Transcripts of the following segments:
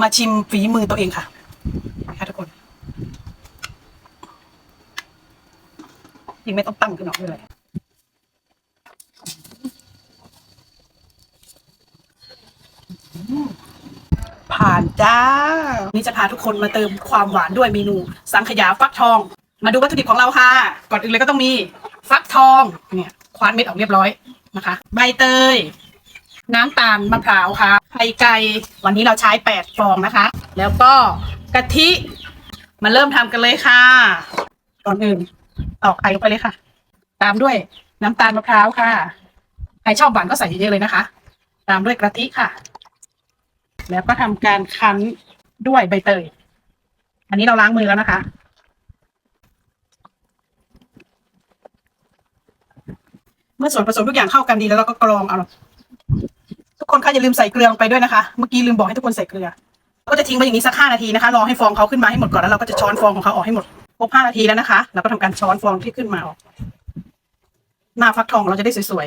มาชิมฝีมือตัวเองค่ะนะคะทุกคนยังไม่ต้องตั้งขึ้นหรอกเลยผ่านจ้า นี่จะพาทุกคนมาเติมความหวานด้วยเมนู สังขยาฟักทอง มาดูวัตถุดิบของเราค่ะ ก่อนอื่นเลยก็ต้องมี ฟักทอง เนี่ย ควานเม็ดออกเรียบร้อยนะคะ ใบเตย น้ำตาลมะพร้าวค่ะ ไข่ไก่วันนี้เราใช้แปดฟองนะคะ แล้วก็กะทิมาเริ่มทำกันเลยค่ะก่อนอื่นตอกไข่ลงไปเลยค่ะ ตามด้วยน้ำตาลมะพร้าวค่ะ ใครชอบหวานก็ใส่เยอะๆเลยนะคะ ตามด้วยกะทิค่ะ แล้วก็ทำการคั้นด้วยใบเตย อันนี้เราล้างมือแล้วนะคะเมื่อส่วนผสมทุกอย่างเข้ากันดีแล้วเราก็กรองเอา ทุกคนคะอย่าลืมใส่เกลือลงไปด้วยนะคะ เมื่อกี้ลืมบอกให้ทุกคนใส่เกลือ ก็จะทิ้งไว้อย่างนี้สักห้านาทีนะคะรอให้ฟองเขาขึ้นมาให้หมดก่อนแล้วเราก็จะช้อนฟองของเขาออกให้หมดครบห้านาทีแล้วนะคะเราก็ทำการช้อนฟองที่ขึ้นมาออกหน้าฟักทองเราจะได้สวย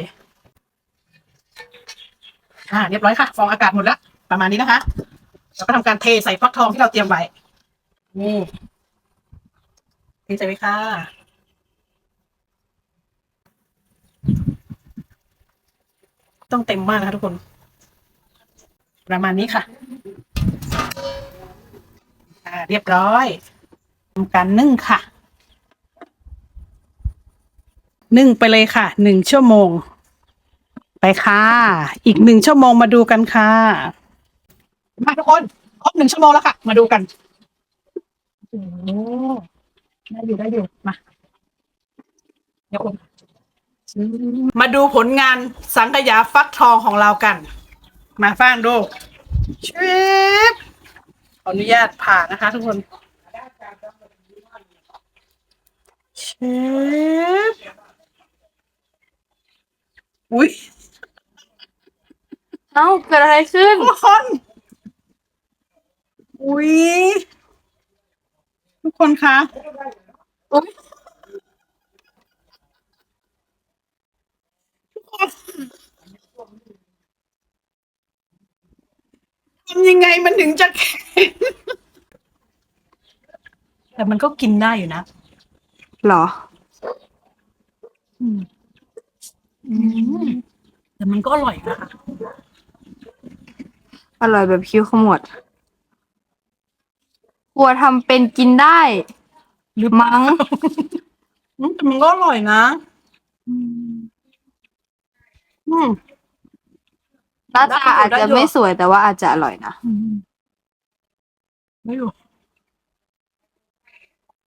ๆอ่าเรียบร้อยค่ะ ฟองอากาศหมดแล้วประมาณนี้นะคะเราก็ทำการเทใส่ฟักทองที่เราเตรียมไว้นี่เทใส่ไว้ค่ะต้องเต็มมากนะคะทุกคน ประมาณนี้ค่ะอ่าเรียบร้อยทำการนึ่งค่ะ นึ่งไปเลยค่ะหนึ่งชั่วโมง ไปค่ะ อีกหนึ่งชั่วโมงมาดูกันค่ะ มาทุกคนครบหนึ่งชั่วโมงแล้วค่ะ มาดูกันโอ้โหได้อยู่ได้อยู่มาเดี๋ยวอมมาดูผลงานสังขยาฟักทองของเรากัน มาฟังดูชิปขออนุญาตผ่านะคะ ทุกคนชิปอุ้ยเอ้าเกิดอะไรขึ้นทุกคน อุ้ยทุกคนคะอุ๊ย ทุกคนทำ ยังไงมันถึงจะแข็งแต่มันก็กินได้อยู่นะ หรอ อืมอืมแต่มันก็อร่อยนะคะอร่อยแบบคิ้วขมวดกลัวทำเป็นกินได้ หรือมั้งอืมแต่มันก็อร่อยนะ อืม หน้าตาอาจจะไม่สวยแต่ว่าอาจจะอร่อยนะ ไม่รู้